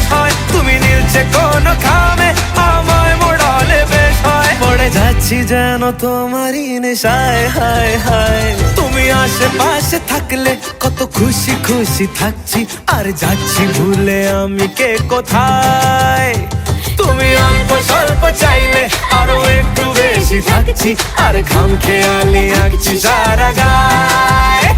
শেষ হয়। তুমি নীলছে কোন খামে আমায় মোড়ালে বেশ হয়। পড়ে যাচ্ছি যেন তোমারই নেশায়, হায় হায়। তুমি আশেপাশে থাকলে কত খুশি খুশি থাকছি, আর যাচ্ছি ভুলে আমি কে কোথায়? তুমি অল্প স্বল্প চাইলে আরও একটু বেশি থাকছি, আর খাম খেয়ালি আঁকছি সারা গায়।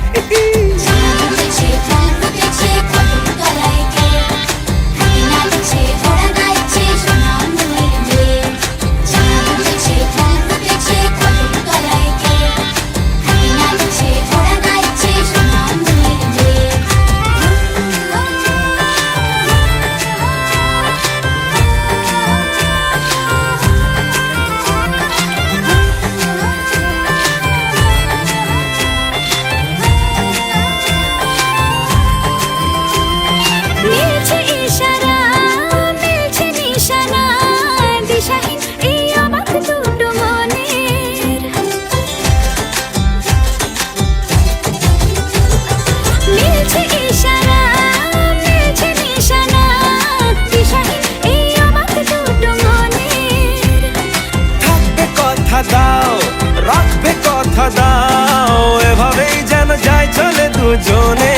দুজনে।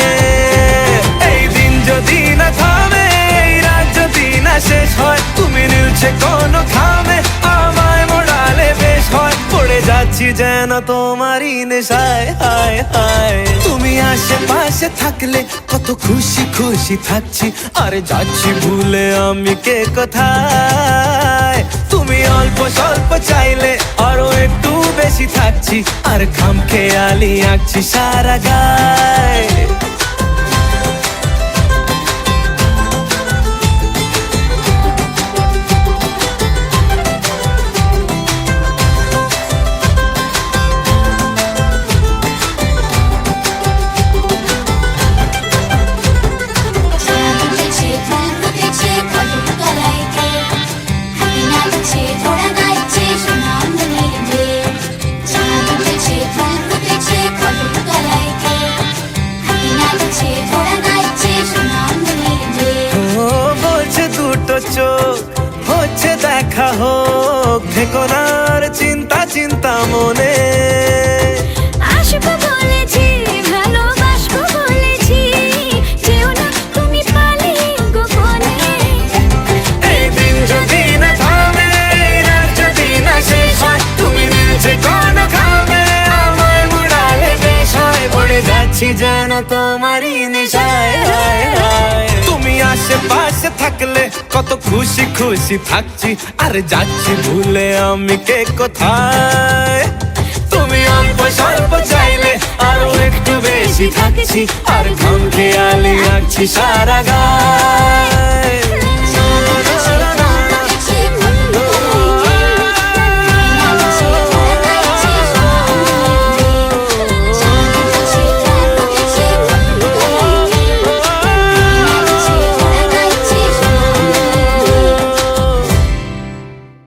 এই দিন যদি না থামে, এই রাত যদি না শেষ হয়, তুমি নিলছে কোনো খামে, আমায় মোড়ালে বেশ হয়। পড়ে যাচ্ছি যেন তোমারই নেশায়, হায় হায়। তুমি আশেপাশে থাকলে কত খুশি খুশি থাকছি। আরে যাচ্ছি ভুলে আমি কে কোথায়? তুমি অল্প স্বল্প চাইলে আরও একটু বেশি থাকছি। আর খাম খেয়ালি আঁকছি সারা গায়। Hey. দেখা হোক ভেকোনার চিন্তা চিন্তা মনে। আসব বলেছি ভালোবাসবো বলেছি যেও না তুমি পালিয়ে গোপনে। এই দিন যদি না থামে রাত যদি না শেষ হয় তুমি নিচে কোন খাবে আমায় মুড়ালে বেশ হয় পড়ে যাচ্ছি যেন তোমারই নেশায়। তুমি আশেপাশে থাকলে খুশি খুশি থাকছি, আর যাচ্ছি ভুলে আমি কে কোথায়? তুমি অল্প স্বল্প চাইলে আরও একটু বেশি থাকছি, আর ঘাম খেয়ালে রাখছি সারা গা